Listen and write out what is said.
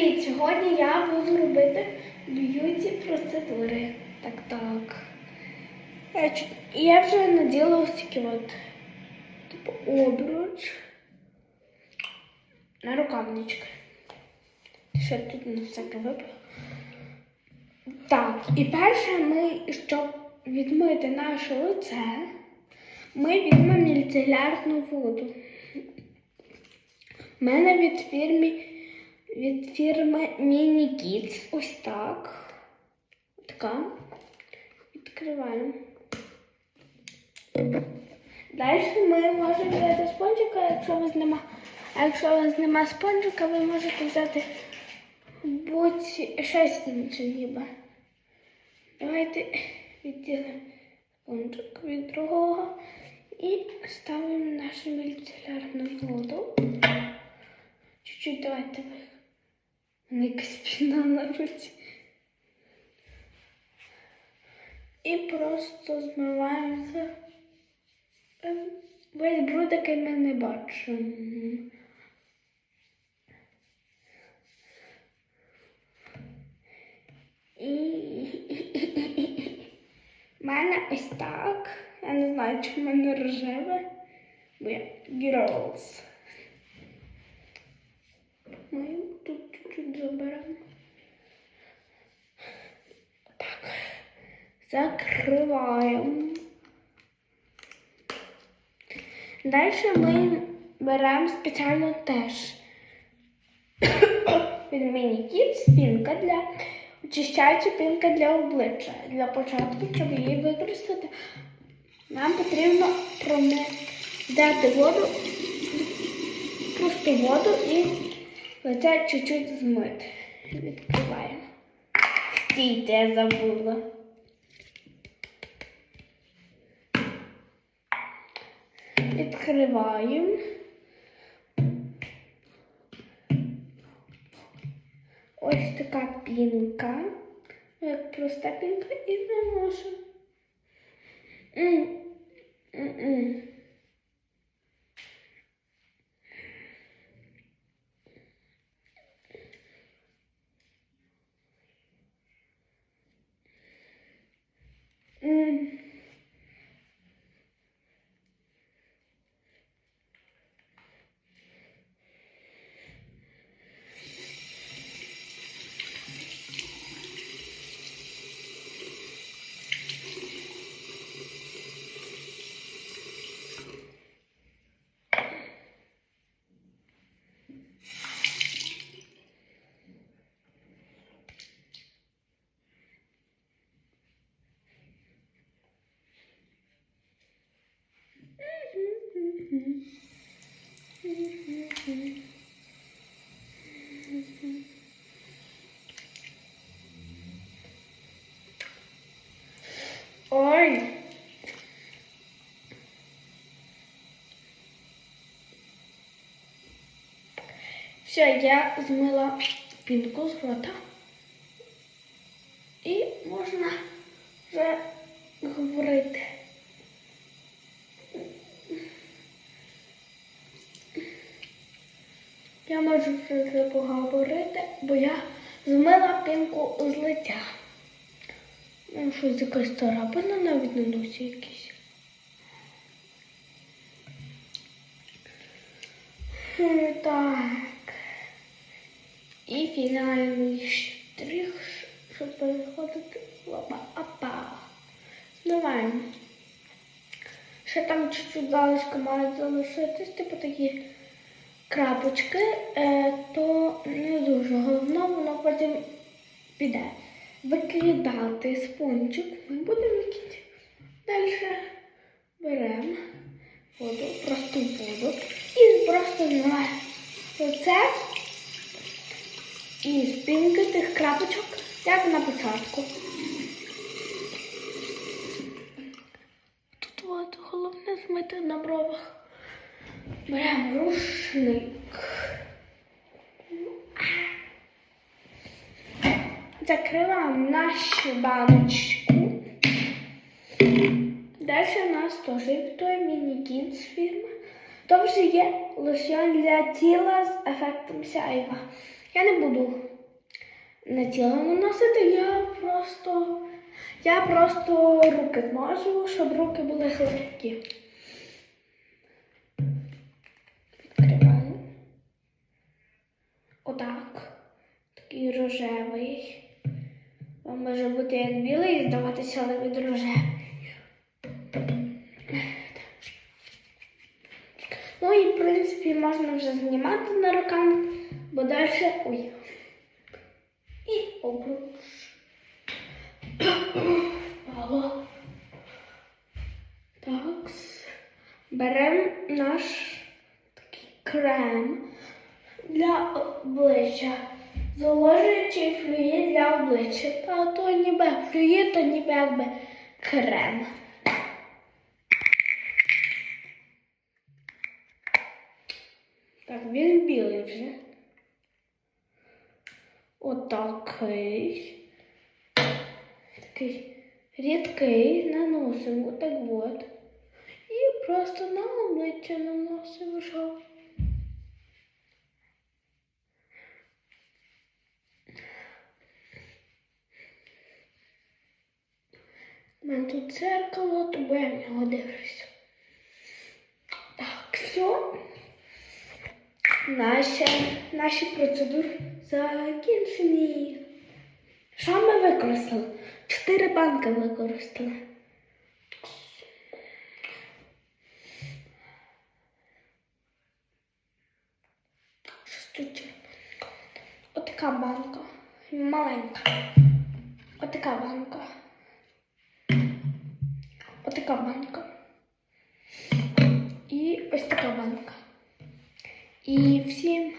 Привіт! Сьогодні я буду робити б'юті процедури. Так, так. Я, я вже наділа ось такі от типу обруч на рукавнички. Ще тут на всяке випадок. Так, і перше ми, щоб відмити наше лице, ми візьмемо міцелярну воду. У мене від фірми від фірми Mini Kids. Ось так. Така. Відкриваємо. Далі ми можемо взяти спонжика, якщо у вас нема. А якщо у вас нема спонжика, ви можете взяти будь щось інше ніби. Давайте відділимо спонжик від другого і ставимо нашу мільцелярну воду. Чуть-чуть давайте ви. У якась піна на руці. І просто змиваємо це. Ем, Весь бруд, який ми не бачимо. В мене ось так. Я не знаю, чи в мене рожеве, бо я girls. Ми тут. Так. Закриваємо. Далі ми беремо спеціально теж від Mini Kids пінка для очищаюча пінка для обличчя. Для початку, щоб її використати, нам потрібно промити воду, просто воду і лице чуть-чуть змити. Відкриваємо. Стійте, я забула. Відкриваємо. Ось така пінка. Як проста пінка і ми можемо. М, м-м. Ой. Все, я змила пінку з рота. І можна вже говорити. Можу вже поговорити, бо я змила пінку з лиця. Ну, щось якась царапина навіть на носі якісь. Так. І фінальний штрих, щоб переходити лоба. Апа. Змиваємо. Ще там чуть-чуть залишки мають залишитись, типу такі крапочки, е, то не дуже головно, воно потім піде. Викидати спончик ми будемо викидати. Далі беремо воду, просту воду і просто змиваємо оце і спінки тих крапочок, як на початку. Тут от головне змити на бровах. Беремо рушник. Закриваємо нашу баночку. Далі у нас теж той міні-кіт з фірми. То є лосьон для тіла з ефектом сяйва. Я не буду на тіло наносити, я просто. Я просто руки змажу, щоб руки були гладкі. Такий рожевий. Вам може бути як білий здаватися, але від рожевий. Ну і в принципі можна вже знімати на руках, бо далі. Ой. І обруч. Впало. Так. Беремо наш такий крем для обличчя. Заложуючи флюїд для обличчя. Та то ніби флюїд, то ніби якби крем. Так, він білий вже. Отакий. Такий рідкий наносимо отак от. І просто на обличчя наносимо жовтий. Тут дзеркало, тому я в нього дивлюся. Так, все. Наші, наші процедури закінчені. Що ми використали? Чотири банки використали. Тут. Отака банка. Маленька. Отака банка. Отака банка. І ось така банка. І всім